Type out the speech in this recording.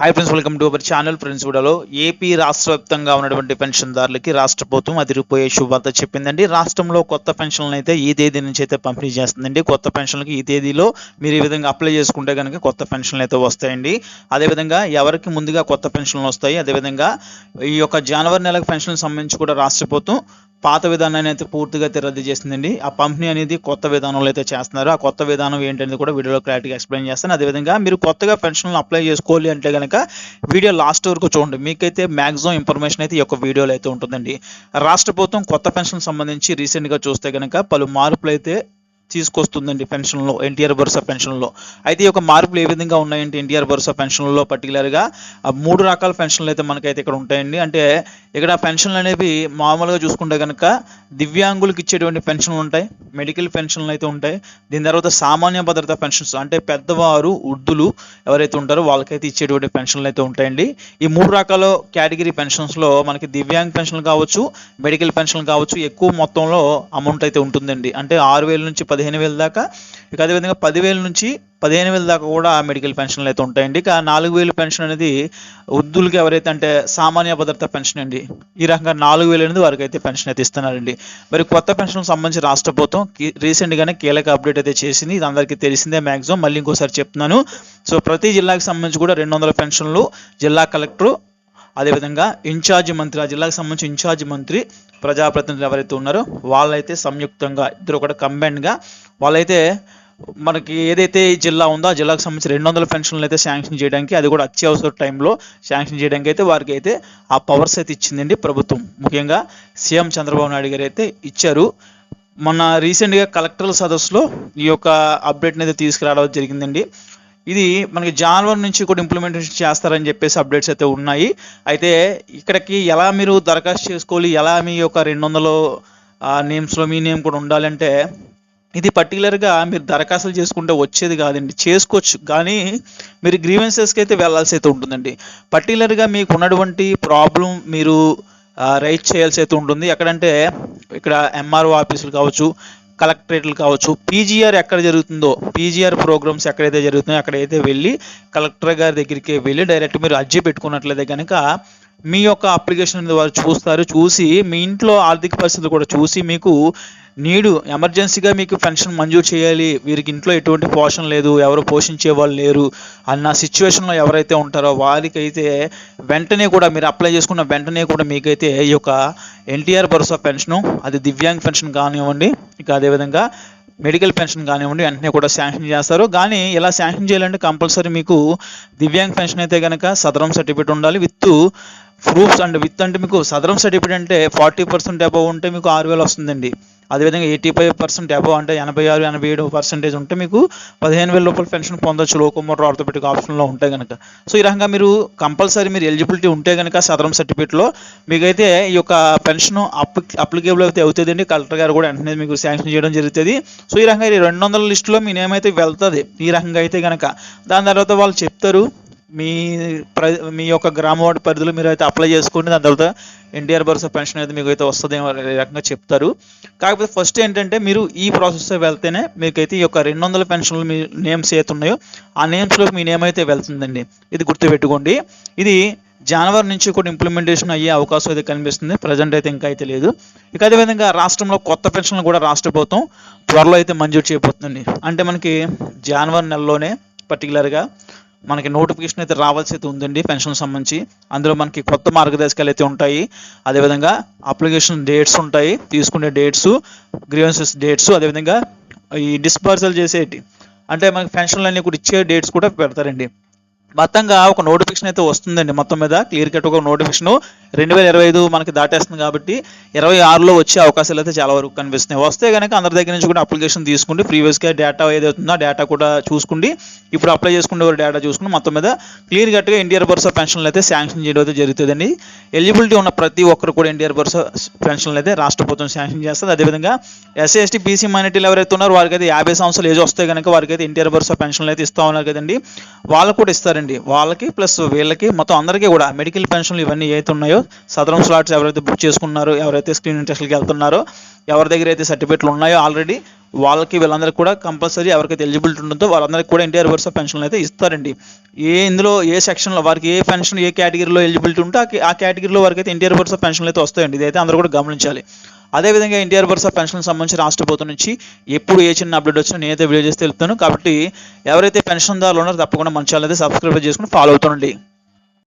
Hi friends welcome to our channel friends వీడియోలో AP రాష్ట్ర వ్యాప్తంగా ఉన్నటువంటి పెన్షన్దారులకి రాష్ట్ర ప్రభుత్వం అదిరిపోయే శుభార్త చెప్పిందండి. రాష్ట్రంలో కొత్త పెన్షన్లు అయితే ఈ తేదీ నుంచి అయితే పంపిణీ చేస్తుందండి. కొత్త పెన్షన్లకి ఈ తేదీలో మీరు ఈ విధంగా అప్లై చేసుకుంటే కనుక కొత్త పెన్షన్లు అయితే వస్తాయండి. అదేవిధంగా ఎవరికి ముందుగా కొత్త పెన్షన్లు వస్తాయి అదేవిధంగా ఈ యొక్క జనవరి నెలకు పెన్షన్ సంబంధించి కూడా రాష్ట్ర ప్రభుత్వం పాత విధానాన్ని అయితే పూర్తిగా అయితే రద్దు చేసిందండి. ఆ పంపిణీ అనేది కొత్త విధానంలో అయితే చేస్తున్నారు. ఆ కొత్త విధానం ఏంటనేది కూడా వీడియోలో క్లారిటీగా ఎక్స్ప్లెయిన్ చేస్తాను. అదేవిధంగా మీరు కొత్తగా పెన్షన్లు అప్లై చేసుకోవాలి అంటే కనుక వీడియో లాస్ట్ వరకు చూడండి. మీకైతే మ్యాక్సిమం ఇన్ఫర్మేషన్ అయితే ఈ యొక్క వీడియోలో అయితే ఉంటుందండి. రాష్ట్ర ప్రభుత్వం కొత్త పెన్షన్ సంబంధించి రీసెంట్గా చూస్తే కనుక పలు మార్పులు అయితే తీసుకొస్తుందండి పెన్షన్లో ఎన్టీఆర్ భరోసా పెన్షన్లో. అయితే ఈ యొక్క మార్పులు ఏ విధంగా ఉన్నాయంటే ఎన్టీఆర్ భరోసా పెన్షన్లో పర్టికులర్గా మూడు రకాల పెన్షన్లు అయితే మనకైతే ఇక్కడ ఉంటాయండి. అంటే ఇక్కడ పెన్షన్లు అనేవి మామూలుగా చూసుకుంటే కనుక దివ్యాంగులకు ఇచ్చేటువంటి పెన్షన్లు ఉంటాయి మెడికల్ పెన్షన్లు అయితే ఉంటాయి. దీని తర్వాత సామాన్య భద్రత పెన్షన్స్ అంటే పెద్దవారు వృద్ధులు ఎవరైతే ఉంటారో వాళ్ళకైతే ఇచ్చేటువంటి పెన్షన్లు అయితే ఉంటాయండి. ఈ మూడు రకాల కేటగిరీ పెన్షన్స్లో మనకి దివ్యాంగ్ పెన్షన్లు కావచ్చు మెడికల్ పెన్షన్లు కావచ్చు ఎక్కువ మొత్తంలో అమౌంట్ అయితే ఉంటుందండి. అంటే ఆరు వేల నుంచి పదిహేను వేల దాకా. ఇక అదేవిధంగా పదివేల నుంచి పదిహేను వేల దాకా కూడా మెడికల్ పెన్షన్లు అయితే ఉంటాయండి. ఇక నాలుగు వేలు పెన్షన్ అనేది వృద్ధులకి ఎవరైతే అంటే సామాన్య భద్రత పెన్షన్ అండి ఈ రకంగా నాలుగు వేలు అనేది వారికి అయితే పెన్షన్ అయితే ఇస్తున్నారండి. మరి కొత్త పెన్షన్ సంబంధించి రాష్ట్ర ప్రభుత్వం రీసెంట్గానే కీలక అప్డేట్ అయితే చేసింది. ఇది అందరికీ తెలిసిందే మ్యాక్సిమం మళ్ళీ ఇంకోసారి చెప్తున్నాను. సో ప్రతి జిల్లాకి సంబంధించి కూడా రెండు వందల పెన్షన్లు జిల్లా కలెక్టర్ అదేవిధంగా ఇన్ఛార్జ్ మంత్రి ఆ జిల్లాకు సంబంధించి ఇన్ఛార్జ్ మంత్రి ప్రజాప్రతినిధులు ఎవరైతే ఉన్నారో వాళ్ళైతే సంయుక్తంగా ఇద్దరు కూడా కంబైన్డ్గా వాళ్ళైతే మనకి ఏదైతే ఈ జిల్లా ఉందో ఆ జిల్లాకు సంబంధించి రెండు వందల పెన్షన్లు అయితే శాంక్షన్ చేయడానికి అది కూడా అత్యవసర టైంలో శాంక్షన్ చేయడానికి అయితే వారికి అయితే ఆ పవర్స్ అయితే ఇచ్చిందండి ప్రభుత్వం. ముఖ్యంగా సీఎం చంద్రబాబు నాయుడు గారు అయితే ఇచ్చారు. మొన్న రీసెంట్గా కలెక్టర్ల సదస్సులో ఈ యొక్క అప్డేట్ని అయితే తీసుకురావడం జరిగిందండి. ఇది మనకి జాన్వరి నుంచి కూడా ఇంప్లిమెంటేషన్ చేస్తారని చెప్పేసి అప్డేట్స్ అయితే ఉన్నాయి. అయితే ఇక్కడికి ఎలా మీరు దరఖాస్తు చేసుకోవాలి? ఎలా మీ యొక్క రెండు వందలు నేమ్స్లో మీ నేమ్ కూడా ఉండాలంటే ఇది పర్టికులర్గా మీరు దరఖాస్తులు చేసుకుంటే వచ్చేది కాదండి. చేసుకోవచ్చు. కానీ మీరు గ్రీవెన్సెస్కి అయితే వెళ్ళాల్సి అయితే ఉంటుందండి. పర్టికులర్గా మీకు ఉన్నటువంటి ప్రాబ్లం మీరు రైట్ చేయాల్సి అయితే ఉంటుంది. ఎక్కడంటే ఇక్కడ ఎంఆర్ఓ ఆఫీసులు కావచ్చు కలెక్టరేట్లు కావచ్చు పీజీఆర్ ఎక్కడ జరుగుతుందో పీజీఆర్ ప్రోగ్రామ్స్ ఎక్కడైతే జరుగుతుందో అక్కడైతే వెళ్ళి కలెక్టర్ గారి దగ్గరికి వెళ్ళి డైరెక్ట్ మీరు అర్జీ పెట్టుకున్నట్లయితే కనుక మీ యొక్క అప్లికేషన్ వారు చూస్తారు. చూసి మీ ఇంట్లో ఆర్థిక పరిస్థితులు కూడా చూసి మీకు నీడు ఎమర్జెన్సీగా మీకు పెన్షన్ మంజూరు చేయాలి వీరికి ఇంట్లో ఎటువంటి పోషణ లేదు ఎవరు పోషించే వాళ్ళు లేరు అన్న సిచ్యువేషన్లో ఎవరైతే ఉంటారో వారికైతే వెంటనే కూడా మీరు అప్లై చేసుకున్న వెంటనే కూడా మీకైతే ఈ యొక్క ఎన్టీఆర్ భరోసా పెన్షను అది దివ్యాంగ్ పెన్షన్ కానివ్వండి ఇక అదేవిధంగా మెడికల్ పెన్షన్ కానివ్వండి వెంటనే కూడా శాంక్షన్ చేస్తారు. కానీ ఇలా శాంక్షన్ చేయాలంటే కంపల్సరీ మీకు దివ్యాంగ్ పెన్షన్ అయితే కనుక సదరం సర్టిఫికేట్ ఉండాలి. విత్ ప్రూఫ్స్ అండ్ విత్ అంటే మీకు సదరం సర్టిఫికేట్ అంటే ఫార్టీ పర్సెంట్ అబవ్ ఉంటే మీకు ఆరు వేలు వస్తుందండి. అదేవిధంగా ఎయిటీ ఫైవ్ పర్సెంట్ అబవ్ అంటే ఎనభై ఆరు ఎనభై ఏడు పర్సెంటేజ్ ఉంటే మీకు పదిహేను వేల రూపాయలు పెన్షన్ పొందొచ్చు. లోకోమోటర్ ఆర్థోపెటిక్ ఆప్షన్లో ఉంటే కనుక సో ఈ రకంగా మీరు కంపల్సరీ మీరు ఎలిజిబిలిటీ ఉంటే కనుక సదరం సర్టిఫికేట్లో మీకైతే ఈ యొక్క పెన్షన్ అప్ అప్లికేబుల్ అయితే అవుతుందండి. కలెక్టర్ గారు కూడా వెంటనే మీకు శాంక్షన్ చేయడం జరుగుతుంది. సో ఈ రకంగా ఈ రెండు వందల లిస్టులో మీ నేమ్ అయితే వెళ్తుంది. ఈ రకంగా అయితే కనుక దాని తర్వాత వాళ్ళు చెప్తారు మీ ప్ర మీ యొక్క గ్రామ వార్డు పరిధిలో మీరు అయితే అప్లై చేసుకోండి. దాని తర్వాత ఎన్టీఆర్ భరోసా పెన్షన్ అయితే మీకు అయితే వస్తుంది రకంగా చెప్తారు. కాకపోతే ఫస్ట్ ఏంటంటే మీరు ఈ ప్రాసెస్ వెళ్తేనే మీకైతే ఈ యొక్క రెండు వందల పెన్షన్లు మీ నేమ్స్ ఏవైతే ఉన్నాయో ఆ నేమ్స్లో మీ నేమ్ అయితే వెళ్తుందండి. ఇది గుర్తుపెట్టుకోండి. ఇది జనవరి నుంచి కూడా ఇంప్లిమెంటేషన్ అయ్యే అవకాశం అయితే కనిపిస్తుంది. ప్రజెంట్ అయితే ఇంకా అయితే లేదు. ఇక అదేవిధంగా రాష్ట్రంలో కొత్త పెన్షన్లు కూడా రాష్ట్ర ప్రభుత్వం త్వరలో అయితే మంజూరు చేయబోతుంది అంటే మనకి జనవరి నెలలోనే పర్టికులర్గా మనకి నోటిఫికేషన్ అయితే రావాల్సి అయితే ఉందండి పెన్షన్ సంబంధించి. అందులో మనకి కొత్త మార్గదర్శకాలు అయితే ఉంటాయి. అదేవిధంగా అప్లికేషన్ డేట్స్ ఉంటాయి తీసుకునే డేట్స్ గ్రీవెన్సెస్ డేట్స్ అదేవిధంగా ఈ డిస్పర్సల్ చేసేటి అంటే మనకి పెన్షన్లు అన్నీ కూడా ఇచ్చే డేట్స్ కూడా పెడతారండి. మొత్తంగా ఒక నోటిఫికేషన్ అయితే వస్తుందండి మొత్తం మీద. క్లియర్ కట్ ఒక నోటిఫికేషన్ రెండు వేల ఇరవై ఐదు మనకి దాటేస్తుంది కాబట్టి ఇరవై ఆరులో వచ్చే అవకాశాలు అయితే చాలా వరకు కనిపిస్తున్నాయి. వస్తే కనుక అందరి దగ్గర నుంచి కూడా అప్లికేషన్ తీసుకుండి. ప్రీవియస్గా డేటా ఏదైతుందో ఆ డేటా కూడా చూసుకుండి. ఇప్పుడు అప్లై చేసుకునే డేటా చూసుకుని మొత్తం మీద క్లియర్ కట్గా ఎన్టీఆర్ భరోసా పెన్షన్లు అయితే శాంక్షన్ చేయడం అయితే జరుగుతుందండి. ఎలిజిబిలిటీ ఉన్న ప్రతి ఒక్కరు కూడా ఎన్టీఆర్ భరోసా పెన్షన్లు అయితే రాష్ట్ర ప్రభుత్వం శాంక్షన్ చేస్తుంది. అదేవిధంగా ఎస్సీ ఎస్టీ బీసీ మైనార్టీలు ఎవరైతే ఉన్నారో వారికి అయితే యాభై సంవత్సరాలు ఏజ్ వస్తే కనుక వారికి అయితే ఎన్టీఆర్ భరోసా పెన్షన్లు అయితే ఇస్తా ఉన్నారు కదండి. వాళ్ళకు కూడా ఇస్తారు ఇస్తారండి వాళ్ళకి ప్లస్ వీళ్ళకి మొత్తం అందరికీ కూడా మెడికల్ పెన్షన్లు ఇవన్నీ ఏవైతే ఉన్నాయో సదరం స్లాట్స్ ఎవరైతే బుక్ చేసుకున్నారో ఎవరైతే స్క్రీనింగ్ టెస్ట్లకి వెళ్తున్నారో ఎవరి దగ్గర అయితే సర్టిఫికేట్లు ఉన్నాయో ఆల్రెడీ వాళ్ళకి వీళ్ళందరికీ కూడా కంపల్సరీ ఎవరికైతే ఎలిజిబిలిటీ ఉంటుందో వాళ్ళందరికీ కూడా ఎన్టీఆర్ వర్స్ పెన్షన్లు అయితే ఇస్తారండి. ఏ ఇందులో ఏ సెక్షన్లో వారికి ఏ పెన్షన్ ఏ కేటగిరీలో ఎలిజిబిలిటీ ఉంటే ఆ ఆ కేటగిరీలో వారికి అయితే ఎన్టీఆర్ వర్స్ పెన్షన్లు అయితే వస్తాయండి. ఇదైతే అందరూ కూడా గమనించాలి. అదేవిధంగా ఎన్టీఆర్ వర్స్ పెన్షన్ సంబంధించి రాష్ట్ర ప్రభుత్వం నుంచి ఎప్పుడు ఏ చిన్న అప్డేట్ వచ్చినా నేనైతే వీడియో చేసి తెలుపుతాను. కాబట్టి ఎవరైతే పెన్షన్దారులు ఉన్నారో తప్పకుండా మన ఛానల్ అయితే సబ్స్క్రైబ్ చేసుకుని ఫాలో అవుతుండండి